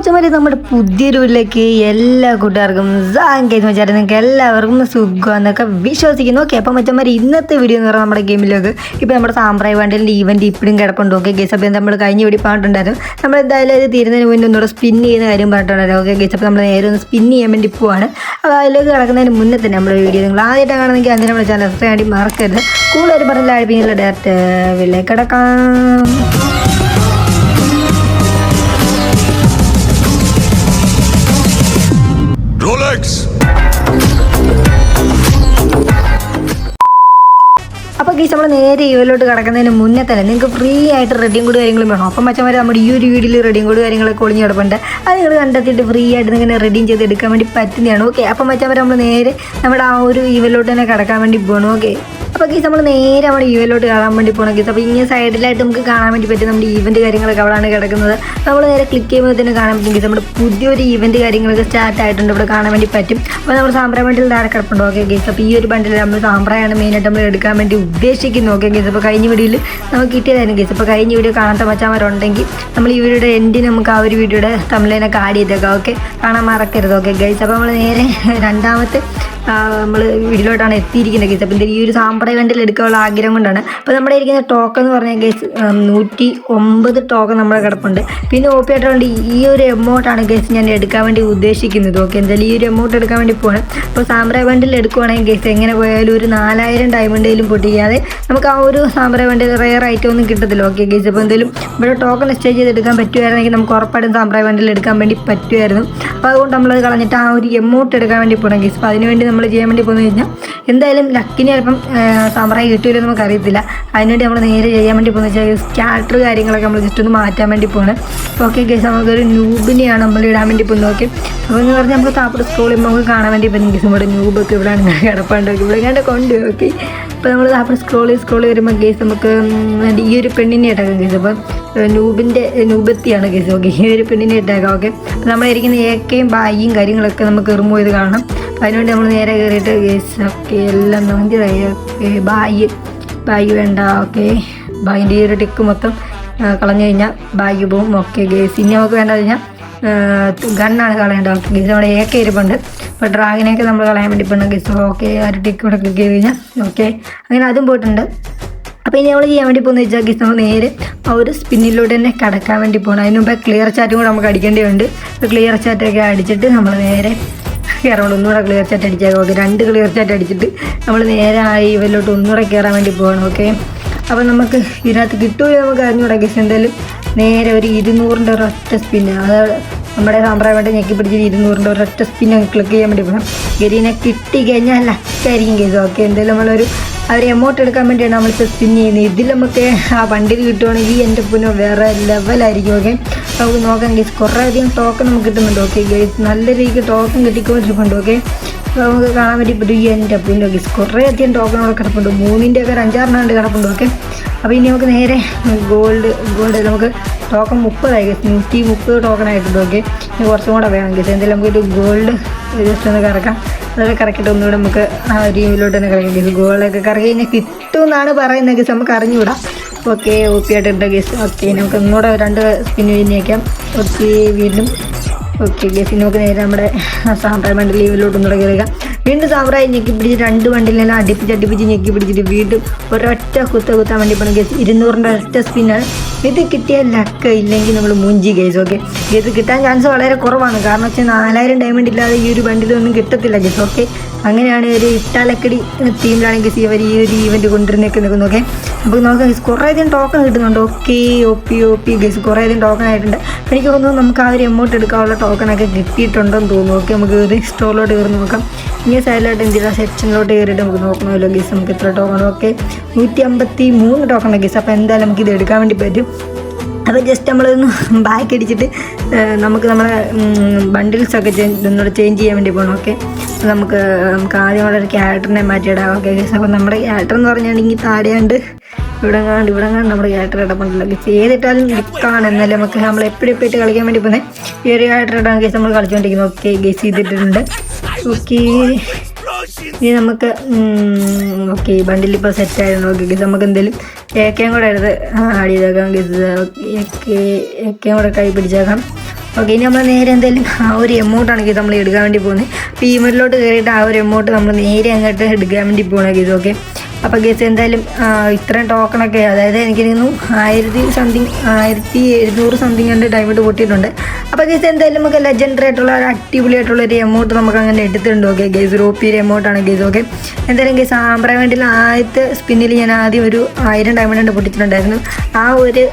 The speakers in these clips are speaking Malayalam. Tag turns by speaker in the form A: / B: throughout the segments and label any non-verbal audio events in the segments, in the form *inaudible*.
A: മച്ചമാരെ നമ്മുടെ പുതിയൊരുവിലേക്ക് എല്ലാ കൂട്ടുകാർക്കും സാങ്കേതിക വെച്ചാൽ നിങ്ങൾക്ക് എല്ലാവർക്കും സുഖം എന്നൊക്കെ വിശ്വസിക്കുന്നു. ഓക്കെ അപ്പം മച്ചമാരെ ഇന്നത്തെ വീഡിയോ എന്ന് പറഞ്ഞാൽ നമ്മുടെ ഗെയിമിലേക്ക് ഇപ്പോൾ നമ്മുടെ സാമ്പ്രായ വണ്ടിന്റെ ഈവന്റ് ഇപ്പോഴും കിടപ്പുണ്ട്. ഓക്കെ ഗേസ് അപ്പം നമ്മൾ കഴിഞ്ഞ് വീഡിയോ പറഞ്ഞിട്ടുണ്ടായിരുന്നു. നമ്മൾ എന്തായാലും അത് തീരുന്നതിന് മുന്നേ ഒന്നുകൂടെ സ്പിൻ ചെയ്യുന്ന കാര്യം പറഞ്ഞിട്ടുണ്ടായിരുന്നു. ഓക്കെ ഗേസ് അപ്പം നമ്മൾ നേരെ ഒന്ന് സ്പിൻ ചെയ്യാൻ വേണ്ടി പോവാണ്. അപ്പോൾ അതിലേക്ക് കിടക്കുന്നതിന് മുന്നേ തന്നെ നമ്മുടെ വീഡിയോ നിങ്ങൾ ആദ്യമായിട്ടാണ് കാണുന്നെങ്കിൽ അതിന് നമ്മുടെ ചാനൽ വേണ്ടി മറക്കരുത്. കൂടുതൽ പറഞ്ഞില്ല അഴിപ്പിക്കുന്നില്ല ഡയറക്റ്റ് വില്ലേ കിടക്കാം.
B: Rolex!
A: അപ്പോൾ ഗീസ് നമ്മൾ നേരെ ഇവയിലോട്ട് കിടക്കുന്നതിന് മുന്നേ തന്നെ നിങ്ങൾക്ക് ഫ്രീ ആയിട്ട് റെഡിയും കൂടി കാര്യങ്ങളും വേണം? അപ്പം മച്ചന്മാർ നമ്മുടെ ഈ ഒരു വീഡിയോയിൽ റെഡിയും കൂടി കാര്യങ്ങളൊക്കെ ഒളിഞ്ഞ് കിടപ്പുണ്ട്. അത് നിങ്ങൾ കണ്ടെത്തിയിട്ട് ഫ്രീ ആയിട്ട് നിങ്ങൾ റെഡിയും ചെയ്ത് എടുക്കാൻ വേണ്ടി പറ്റുന്നതാണ് ഓക്കെ അപ്പം മച്ചന്മാർ നമ്മൾ നേരെ നമ്മുടെ ആ ഒരു ഇവയിലോട്ട് തന്നെ കിടക്കാൻ വേണ്ടി പോകണം ഓക്കെ അപ്പോൾ ഗീസ് നമ്മൾ നേരെ നമ്മുടെ ഇവരിലോട്ട് കാണാൻ വേണ്ടി പോകണം ഗീസ് അപ്പോൾ ഇങ്ങനെ സൈഡിലായിട്ട് നമുക്ക് കാണാൻ വേണ്ടി പറ്റും നമ്മുടെ ഈവന്റ് കാര്യങ്ങളൊക്കെ അവിടെയാണ് കിടക്കുന്നത്. നമ്മൾ നേരെ ക്ലിക്ക് ചെയ്യുമ്പോൾ തന്നെ കാണാൻ പറ്റും ഗീസ് നമ്മുടെ പുതിയൊരു ഈവന്റ് കാര്യങ്ങളൊക്കെ സ്റ്റാർട്ട് ആയിട്ടുണ്ട്. ഇവിടെ കാണാൻ വേണ്ടി പറ്റും. അപ്പോൾ നമ്മൾ സാമ്പ്രായ ബണ്ടിൽ ധാരാളം കിടപ്പുണ്ട് ഓക്കെ ഗീസ് അപ്പോൾ ഈ ഒരു ബണ്ടിൽ നമ്മൾ സാമ്പ്രയാണ് മെയിൻ ആയിട്ട് നമ്മൾ എടുക്കാൻ വേണ്ടി ഉദ്ദേശിക്കുന്നു ഓക്കെ ഗീസ് അപ്പോൾ കഴിഞ്ഞ വീഡിയോയിൽ നമുക്ക് കിട്ടിയതായിരുന്നു ഗീസ് അപ്പോൾ കഴിഞ്ഞ വീഡിയോ കാണാത്ത മച്ചാമാരുണ്ടെങ്കിൽ നമ്മൾ ഈ വീഡിയോയുടെ എൻഡിൽ നമുക്ക് ആ ഒരു വീഡിയോയുടെ തമിഴിനൊക്കെ ആഡ് ചെയ്തേക്കാം. ഓക്കെ കാണാൻ മറക്കരുത്. ഓക്കെ ഗൈസ് അപ്പോൾ നമ്മൾ നേരെ *laughs* രണ്ടാമത്തെ നമ്മൾ വീട്ടിലോട്ടാണ് എത്തിയിരിക്കുന്നത് ഗേസ് അപ്പോൾ ഈ ഒരു സാമ്പ്രായ വെണ്ടിൽ എടുക്കാനുള്ള ആഗ്രഹം കൊണ്ടാണ്. അപ്പോൾ നമ്മുടെ ഇരിക്കുന്ന ടോക്കൺ എന്ന് പറഞ്ഞാൽ ഗേസ് നൂറ്റി ഒമ്പത് ടോക്കൺ നമ്മുടെ കിടപ്പുണ്ട്. പിന്നെ ഒ പി ആയിട്ടുണ്ട് ഈ ഒരു എമൗണ്ടാണ് ഗേസ് ഞാൻ എടുക്കാൻ വേണ്ടി ഉദ്ദേശിക്കുന്നത്. ഓക്കെ എന്തായാലും ഈ ഒരു എമൗണ്ട് എടുക്കാൻ വേണ്ടി പോകണം അപ്പോൾ സാമ്പ്രായ വണ്ടിൽ എടുക്കുവാണെങ്കിൽ ഗേസ് എങ്ങനെ പോയാലും ഒരു നാലായിരം ഡയമണ്ടേലും പൊട്ടിക്കാതെ നമുക്ക് ആ ഒരു സാമ്പ്രായ വണ്ടി റയർ ഒന്നും കിട്ടത്തില്ല. ഓക്കെ ഗേസ് അപ്പോൾ എന്തെങ്കിലും ഇവിടെ ടോക്കൺ എക്സ്ചേഞ്ച് ചെയ്ത് എടുക്കാൻ പറ്റുമായിരുന്നെങ്കിൽ നമുക്ക് ഉറപ്പായിട്ടും സാമ്പ്രായ വണ്ടിൽ എടുക്കാൻ വേണ്ടി പറ്റുമായിരുന്നു അപ്പോൾ അതുകൊണ്ട് നമ്മളത് കളഞ്ഞിട്ട് ആ ഒരു എമൗണ്ട് എടുക്കാൻ വേണ്ടി പോകണം ഗേസ് അപ്പോൾ അതിനുവേണ്ടി നമ്മൾ ചെയ്യാൻ വേണ്ടി പോന്നു കഴിഞ്ഞാൽ എന്തായാലും ലക്കിന് ചിലപ്പം സമറായി കിട്ടില്ല നമുക്ക് അറിയത്തില്ല അതിനുവേണ്ടി നമ്മൾ നേരെ ചെയ്യാൻ വേണ്ടി പോകുന്നത് വെച്ചാൽ സ്കാറ്റർ കാര്യങ്ങളൊക്കെ നമ്മൾ ജസ്റ്റ് ഒന്ന് മാറ്റാൻ വേണ്ടി പോകണം ഓക്കെ ഗൈസ് നമുക്കൊരു ന്യൂബിനെയാണ് നമ്മൾ ഇടാൻ വേണ്ടി പോകുന്നത്. ഓക്കെ അപ്പോൾ എന്ന് പറഞ്ഞാൽ നമ്മൾ താപ്പർ സ്കൂളിൽ നമുക്ക് കാണാൻ വേണ്ടി പറ്റും. ഗൈസ് നമ്മുടെ ന്യൂബൊക്കെ ഇവിടെയാണ്. കിടപ്പാണ്ടൊക്കെ ഇവിടെ കണ്ട് കൊണ്ട് ഓക്കെ അപ്പോൾ നമ്മൾ അവിടെ സ്ക്രോൾ ചെയ്ത് സ്ക്രോൾ ചെയ്ത് വരുമ്പോൾ ഗേസ് നമുക്ക് ഈ ഒരു പെണ്ണിനെ ഇട്ടാക്കാം ഗേസ് അപ്പം നൂബിന്റെ നൂബത്തിയാണ് ഗേസ് ഓക്കെ ഈ ഒരു പെണ്ണിനെ ഇട്ടാക്കാം ഓക്കെ അപ്പോൾ നമ്മളിരിക്കുന്ന ഏക്കയും ബായിയും കാര്യങ്ങളൊക്കെ നമുക്ക് റിമൂവ് ചെയ്ത് കാണണം. അപ്പോൾ അതിനുവേണ്ടി നമ്മൾ നേരെ കയറിയിട്ട് ഗേസ് ഓക്കെ എല്ലാം മന്തിരായി ഓക്കെ ബായി ബായി വേണ്ട ഓക്കെ ബായിന്റെ ഈ ഒരു ടിക്ക് മൊത്തം കളഞ്ഞു കഴിഞ്ഞാൽ ബാഗ് പോവും ഓക്കെ ഗേസ് ഇനി നമുക്ക് വേണ്ട കഴിഞ്ഞാൽ ഗണ്ണാണ് കളയേണ്ടത് ഡോക്ടർ. ഗീസ് നമ്മുടെ ഏക്കെ ഇരിപ്പുണ്ട്. അപ്പോൾ ഡ്രാഗനെയൊക്കെ നമ്മൾ കളയാൻ വേണ്ടി പോകണം ഗീസ് ഓക്കെ ഒരു ടിക്ക് ഇവിടെ ക്ലിക്ക് ചെയ്ത് കഴിഞ്ഞാൽ ഓക്കെ അങ്ങനെ അതും പോയിട്ടുണ്ട്. അപ്പോൾ ഇനി നമ്മൾ ചെയ്യാൻ വേണ്ടി പോകുന്ന വെച്ചാൽ ഗീസ് നമ്മൾ നേരെ ആ ഒരു സ്പിന്നിലൂടെ തന്നെ കടക്കാൻ വേണ്ടി പോകണം അതിന് മുമ്പേ ക്ലിയർ ചാറ്റും കൂടെ നമുക്ക് അടിക്കേണ്ടതുണ്ട്. അപ്പോൾ ക്ലിയർ ചാറ്റൊക്കെ അടിച്ചിട്ട് നമ്മൾ നേരെ കയറണം ഒന്നുകൂടെ ക്ലിയർ ചാറ്റ് അടിച്ചാൽ ഓക്കെ രണ്ട് ക്ലിയർ ചാറ്റ് അടിച്ചിട്ട് നമ്മൾ നേരെ ആ ഇവരിലോട്ട് ഒന്നുകൂടെ കയറാൻ വേണ്ടി പോകണം ഓക്കെ അപ്പോൾ നമുക്ക് ഇതിനകത്ത് കിട്ടുമോ നമുക്ക് അറിഞ്ഞുകൂടാ ഗീസ് എന്തായാലും. നേരെ ഒരു ഇരുന്നൂറിന്റെ ഒരൊറ്റ സ്പിന്ന് അത് നമ്മുടെ സാമ്പ്രായ വേണ്ടി ഞെക്കി പിടിച്ചിട്ട് ഇരുന്നൂറിന്റെ ഒരൊറ്റ സ്പിന്ന് ക്ലിക്ക് ചെയ്യാൻ വേണ്ടി പോകണം ഗരീനെ കിട്ടി കഴിഞ്ഞാൽ ലക്കായിരിക്കും കേസ് ഓക്കെ എന്തായാലും നമ്മളൊരു അവർ എമൗണ്ട് എടുക്കാൻ വേണ്ടിയാണ് നമ്മൾ സ്പിൻ ചെയ്യുന്നത്. ഇതിൽ നമുക്ക് ആ വണ്ടി കിട്ടുവാണെങ്കിൽ എന്റെ പുനോ വേറെ ലെവലായിരിക്കും ഓക്കെ നമുക്ക് നോക്കാം ഗേസ് കുറേ അധികം ടോക്കൺ നമുക്ക് കിട്ടുന്നുണ്ട് ഓക്കെ ഗേസ് നല്ല രീതിക്ക് ടോക്കൺ കിട്ടിക്കൊണ്ടിരിക്കുന്നുണ്ട് ഓക്കെ നമുക്ക് കാണാൻ പറ്റും ഈ എന്റെ പുനോ ഗേസ് കുറേ അധികം ടോക്കണുകൾ കിടപ്പുണ്ട്. മൂന്നിന്റെ ഒക്കെ ഒരു അഞ്ചാറെണ്ണം കിടപ്പുണ്ട് ഓക്കെ അപ്പോൾ ഇനി നമുക്ക് നേരെ ഗോൾഡ് ഗോൾഡ് നമുക്ക് ടോക്കൺ മുപ്പതായി നൂറ്റി മുപ്പത് ടോക്കൺ ആയിട്ടുണ്ട് ഓക്കെ ഇനി കുറച്ചും കൂടെ വേണം ഗേസ് എന്തായാലും നമുക്കൊരു ഗോൾഡ് ജസ്റ്റ് ഒന്ന് കറക്കാം. അതൊക്കെ കറക്കിയിട്ട് ഒന്നുകൂടെ നമുക്ക് ആ ഒരു ഇതിലോട്ട് തന്നെ കറക്കാം ഗേസ് ഗോളൊക്കെ കറക്കി കഴിഞ്ഞാൽ കിട്ടും എന്നാണ് പറയുന്നത് ഗസ് നമുക്ക് അറിഞ്ഞുകൂടാ. ഓക്കെ ഓക്കെ ആയിട്ടുണ്ട് ഗസ് ഓക്കെ നമുക്ക് ഒന്നുകൂടെ രണ്ട് സ്പിന്ന് പിന്നെയൊക്കെ ഓക്കെ വീണ്ടും ഓക്കെ ഗേസ് നമുക്ക് നേരെ നമ്മുടെ സാമ്പ്രായ വണ്ടി ലീവിലോട്ടും തുടങ്ങി കയറുക വീണ്ടും സാമ്പ്രായ ഞെക്കി പിടിച്ച് രണ്ട് വണ്ടിയിലെല്ലാം അടുപ്പിച്ച് അടുപ്പിച്ച് ഞെക്കി പിടിച്ചിട്ട് വീണ്ടും ഒരൊറ്റ കുത്ത കുത്താൻ വേണ്ടി പോകണം ഗേസ് ഇരുന്നൂറിന്റെ ഒറ്റ സ്പിന്നാണ് ഇത് കിട്ടിയാൽ ലക്ക് ഇല്ലെങ്കിൽ നമ്മൾ മുഞ്ചി ഗൈസ് ഓക്കെ ഇത് കിട്ടാൻ ചാൻസ് വളരെ കുറവാണ്. കാരണം വെച്ചാൽ നാലായിരം ഡയമണ്ട് ഇല്ലാതെ ഈ ഒരു ബണ്ടിലൊന്നും കിട്ടത്തില്ല ഗൈസ് ഓക്കെ അങ്ങനെയാണ് ഒരു ഇട്ടാലക്കടി ടീമിലാണെങ്കിൽ ഇവർ ഈ ഒരു ഈവന്റ് കൊണ്ടുവരുന്നേക്ക് നിൽക്കുന്നു ഓക്കെ അപ്പോൾ നമുക്ക് ഗൈസ് കുറേ അധികം ടോക്കൺ കിട്ടുന്നുണ്ട്. Okay O P O P guys കുറേ അധികം ടോക്കൺ ആയിട്ടുണ്ട് എനിക്ക് തോന്നുന്നു നമുക്ക് ആ ഒരു എമൗണ്ട് എടുക്കാനുള്ള ടോക്കണൊക്കെ കിട്ടിയിട്ടുണ്ടെന്ന് തോന്നുന്നു ഓക്കെ നമുക്ക് ഒരു സ്റ്റോറിലോട്ട് കയറി നോക്കാം. ഇനി സൈഡിലോട്ട് എന്തെങ്കിലും സെക്ഷനിലോട്ട് കയറിയിട്ട് നമുക്ക് നോക്കണമല്ലോ ഗേസ് നമുക്ക് എത്ര ടോക്കൺ ഓക്കെ നൂറ്റി അമ്പത്തി മൂന്ന് ടോക്കൺ ഗേസ് അപ്പോൾ എന്തായാലും നമുക്ക് ഇത് എടുക്കാൻ വേണ്ടി പറ്റും. അപ്പോൾ ജസ്റ്റ് നമ്മളൊന്ന് ബാക്ക് അടിച്ചിട്ട് നമുക്ക് നമ്മളെ ബണ്ടിൽസ് ഒക്കെ ചേഞ്ച് ഒന്നുകൂടെ ചേഞ്ച് ചെയ്യാൻ വേണ്ടി പോകണം ഓക്കെ നമുക്ക് നമുക്ക് ആദ്യം ഉള്ളൊരു ക്യാരക്ടറിനെ മാറ്റിയിടാം ഓക്കെ അപ്പോൾ നമ്മുടെ ക്യാരക്ടർ എന്ന് പറഞ്ഞാണെങ്കിൽ താടെയാണ്ട് ഇവിടെ കാണാണ്ട് ഇവിടെ കാണാൻ നമ്മുടെ ക്യാരക്ടർ ഇടപെടില്ല ഗസ് ഏതിട്ടാലും ലിക്കാണ് എന്നാലും നമുക്ക് നമ്മൾ എപ്പോഴും എപ്പോഴും കളിക്കാൻ വേണ്ടി പോകുന്നത് ഈ ഒരു ക്യാരക്ടർ ഇടാൻ ഗസ് നമ്മൾ കളിച്ചുകൊണ്ടിരിക്കുന്നത് ഓക്കെ ഗസ് ചെയ്തിട്ടുണ്ട് ഓക്കെ ഇനി നമുക്ക് ഓക്കെ ബണ്ടിൽ ഇപ്പോൾ സെറ്റ് ആയിരുന്നു ഓക്കെ ഗസ് നമുക്ക് എന്തെങ്കിലും ഏക്കയും കൂടെ എടുത്ത് ആഡ് ചെയ്തേക്കാം ഏക്കയും കൂടെ കൈ പിടിച്ചേക്കാം. ഓക്കെ ഇനി നമ്മൾ നേരെ എന്തെങ്കിലും ആ ഒരു എമൗണ്ടാണ് ഇത് നമ്മൾ എടുക്കാൻ വേണ്ടി പോകുന്നത് അപ്പോൾ ഈ കയറിയിട്ട് ആ ഒരു എമൗണ്ട് നമ്മൾ നേരെ അങ്ങോട്ട് എടുക്കാൻ വേണ്ടി പോകണം ഇത് ഓക്കെ അപ്പോൾ ഗസ് എന്തായാലും ഇത്രയും ടോക്കൺ ഒക്കെ അതായത് എനിക്ക് തോന്നുന്നു ആയിരത്തി സംതിങ് ആയിരത്തി എഴുന്നൂറ് സംതിങ് കണ്ട് ഡയമണ്ട് പൊട്ടിയിട്ടുണ്ട്. അപ്പൊ ഗസ് എന്തായാലും നമുക്ക് ലെജൻഡറി ആയിട്ടുള്ള ഒരു അടിപൊളിയായിട്ടുള്ള ഒരു എമൗണ്ട് നമുക്ക് അങ്ങനെ എടുത്തിട്ടുണ്ട് ഓക്കെ ഗേസ് റോപ്പിയുടെ ആണ് ഗസ് ഓക്കെ എന്തായാലും ഗസ് ആംബ്ര വേണ്ടിയിൽ ആദ്യത്തെ സ്പിന്നിൽ ഞാൻ ആദ്യം ഒരു ആയിരം ഡയമണ്ട് കണ്ട് പൊട്ടിച്ചിട്ടുണ്ടായിരുന്നു. ആ ഒരു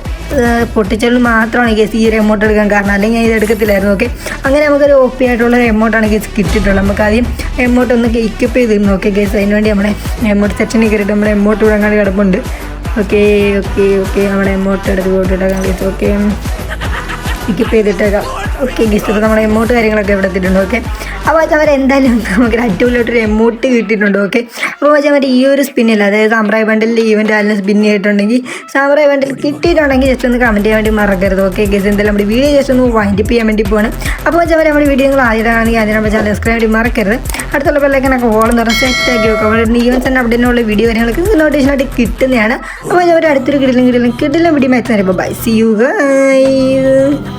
A: പൊട്ടിച്ചാലും മാത്രമാണ് ഗസ് ഈ ഒരു എമൗണ്ട് എടുക്കാൻ കാരണം അല്ലെങ്കിൽ ഞാൻ ഇത് എടുക്കത്തില്ലായിരുന്നു ഓക്കെ അങ്ങനെ നമുക്കൊരു ഒ പി ആയിട്ടുള്ള ഒരു എമൗണ്ട് ആണ് ഗസ് കിട്ടിയിട്ടുള്ളത്. നമുക്ക് ആദ്യം എമൗണ്ട് ഒന്ന് ഇക്വിപ്പ് ചെയ്തിരുന്നു ഓക്കെ ഗേസ് അതിന് വേണ്ടി നമ്മുടെ എമൗണ്ട് സെക്ഷനിൽ കയറിയിട്ട് നമ്മുടെ എമൗണ്ട് വിടാൻ അങ്ങോട്ട് കിടപ്പുണ്ട്. ഓക്കെ ഓക്കെ ഓക്കെ നമ്മുടെ എമൗണ്ട് എടുത്ത് പോയിട്ട് ഗേസ് ഓക്കെ പിക്കപ്പ് ചെയ്തിട്ടേക്കാം. ഓക്കെ ഗസ്റ്റ് അപ്പോൾ നമ്മുടെ എമൗണ്ട് കാര്യങ്ങളൊക്കെ ഇവിടെ എത്തിയിട്ടുണ്ട് ഓക്കെ അപ്പോൾ വെച്ചാൽ എന്തായാലും നമുക്ക് അടിപൊളിയായിട്ടൊരു എമൗണ്ട് കിട്ടിയിട്ടുണ്ട് ഓക്കെ അപ്പോൾ വെച്ചാൽ അവർ ഈ ഒരു സ്പിന്നില്ല അതായത് സാമ്പ്രായ ബണ്ടിൽ ഈവന്റ് ആലിന് സ്പിൻ ചെയ്തിട്ടുണ്ടെങ്കിൽ സാമ്പ്രായ ബണ്ടിൽ കിട്ടിയിട്ടുണ്ടെങ്കിൽ ജസ്റ്റ് ഒന്ന് കമന്റ് ചെയ്യാൻ വേണ്ടി മറക്കരുത് ഓക്കെ ഗസ് എന്തായാലും നമ്മുടെ വീഡിയോ ജസ്റ്റ് ഒന്ന് വൈൻഡപ്പ് ചെയ്യാൻ വേണ്ടി പോകണം അപ്പോൾ വെച്ചാൽ നമ്മുടെ വീഡിയോ നിങ്ങൾ ആദ്യമാണെങ്കിൽ അതിനെ ചാനൽ സബ്സ്ക്രൈബ് ചെയ്ത് മറക്കരുത്. അടുത്തുള്ള ബെല്ലൈക്കനൊക്കെ ഓളം പറഞ്ഞാൽ സെറ്റ് ആക്കി വെക്കും അവിടെ ഈവൻസ് തന്നെ അപ്ഡേറ്റിനുള്ള വീഡിയോ കാര്യങ്ങൾക്ക് നോട്ടേഷനായിട്ട് കിട്ടുന്നതാണ്. അപ്പോൾ അവർ അടുത്തൊരു കിടിലും കിടിലും കിടിലും video match bye see you guys